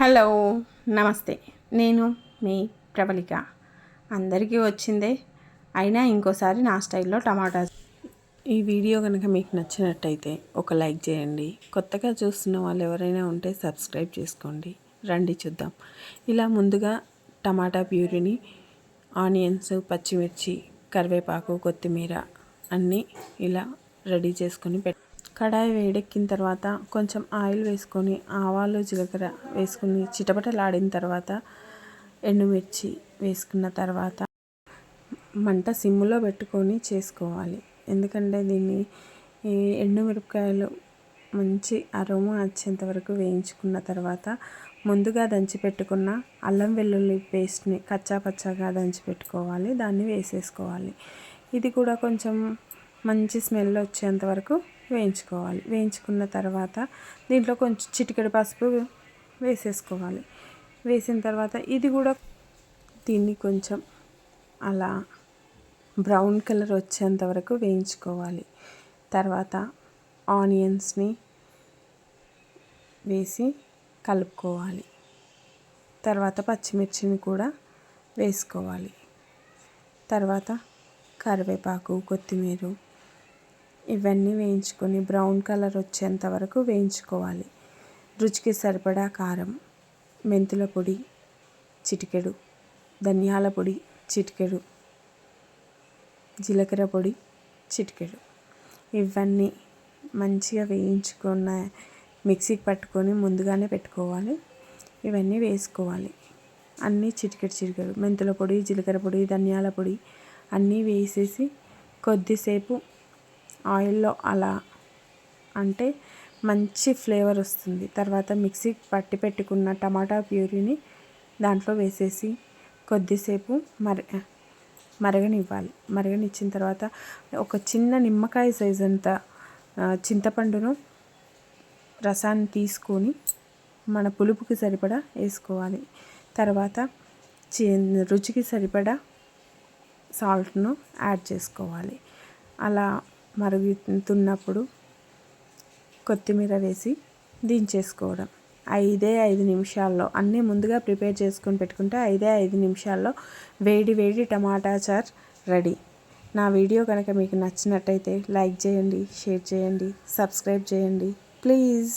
Hello నమస్తే. నేను మీ ప్రబలిక. అందరికీ వచ్చిందే. అయినా ఇంకోసారి నా స్టైల్లో టమాటా ఈ వీడియో కనుక మీకు నచ్చినట్టయితే ఒక లైక్ చేయండి. కొత్తగా చూస్తున్న వాళ్ళు ఎవరైనా ఉంటే సబ్స్క్రైబ్ చేసుకోండి. రండి చూద్దాం. ఇలా ముందుగా టమాటా ప్యూరిని ఆనియన్స్ పచ్చిమిర్చి కరివేపాకు కొత్తిమీర అన్నీ ఇలా రెడీ చేసుకొని పెట్ కడాయి వేడెక్కిన తర్వాత కొంచెం ఆయిల్ వేసుకొని ఆవాలు జీలకర్ర వేసుకుని చిటపటలాడిన తర్వాత ఎండుమిర్చి వేసుకున్న తర్వాత మంట సిమ్లో పెట్టుకొని చేసుకోవాలి. ఎందుకంటే దీన్ని ఎండుమిరపకాయలు మంచి అరోమా వచ్చేంత వరకు వేయించుకున్న తర్వాత ముందుగా దంచి పెట్టుకున్న అల్లం వెల్లుల్లి పేస్ట్ని కచ్చా పచ్చాగా దంచి పెట్టుకోవాలి దాన్ని వేసేసుకోవాలి. ఇది కూడా కొంచెం మంచి స్మెల్ వచ్చేంత వరకు వేయించుకోవాలి. వేయించుకున్న తర్వాత దీంట్లో కొంచెం చిటికెడు పసుపు వేసేసుకోవాలి. వేసిన తర్వాత ఇది కూడా దీన్ని కొంచెం అలా బ్రౌన్ కలర్ వచ్చేంత వరకు వేయించుకోవాలి. తర్వాత ఆనియన్స్ని వేసి కలుపుకోవాలి. తర్వాత పచ్చిమిర్చిని కూడా వేసుకోవాలి. తర్వాత కరివేపాకు కొత్తిమీర ఇవన్నీ వేయించుకొని బ్రౌన్ కలర్ వచ్చేంత వరకు వేయించుకోవాలి. రుచికి సరిపడా కారం మెంతుల పొడి చిటికెడు ధనియాల పొడి చిటికెడు జీలకర్ర పొడి చిటికెడు. ఇవన్నీ మంచిగా వేయించుకున్న మిక్సీకి పట్టుకొని ముందుగానే పెట్టుకోవాలి. ఇవన్నీ వేసుకోవాలి. అన్నీ చిటికెడు చిటికెడు మెంతుల పొడి జీలకర్ర పొడి ధనియాల పొడి అన్నీ వేసేసి కొద్దిసేపు ఆయిల్లో అలా అంటే మంచి ఫ్లేవర్ వస్తుంది. తర్వాత మిక్సీ పట్టి పెట్టుకున్న టమాటా ప్యూరీని దాంట్లో వేసేసి కొద్దిసేపు మర మరగనివ్వాలి. మరగనిచ్చిన తర్వాత ఒక చిన్న నిమ్మకాయ సైజ్ అంత చింతపండును రసాన్ని తీసుకొని మన పులుపుకి సరిపడా వేసుకోవాలి. తర్వాత రుచికి సరిపడా సాల్ట్ను యాడ్ చేసుకోవాలి. అలా మరుగుతున్నప్పుడు కొత్తిమీర వేసి దించేసుకోవడం. ఐదే ఐదు నిమిషాల్లో అన్నీ ముందుగా ప్రిపేర్ చేసుకొని పెట్టుకుంటే ఐదే ఐదు నిమిషాల్లో వేడి వేడి టమాటా చార్ రెడీ. నా వీడియో కనుక మీకు నచ్చినట్టయితే లైక్ చేయండి షేర్ చేయండి సబ్స్క్రైబ్ చేయండి. ప్లీజ్!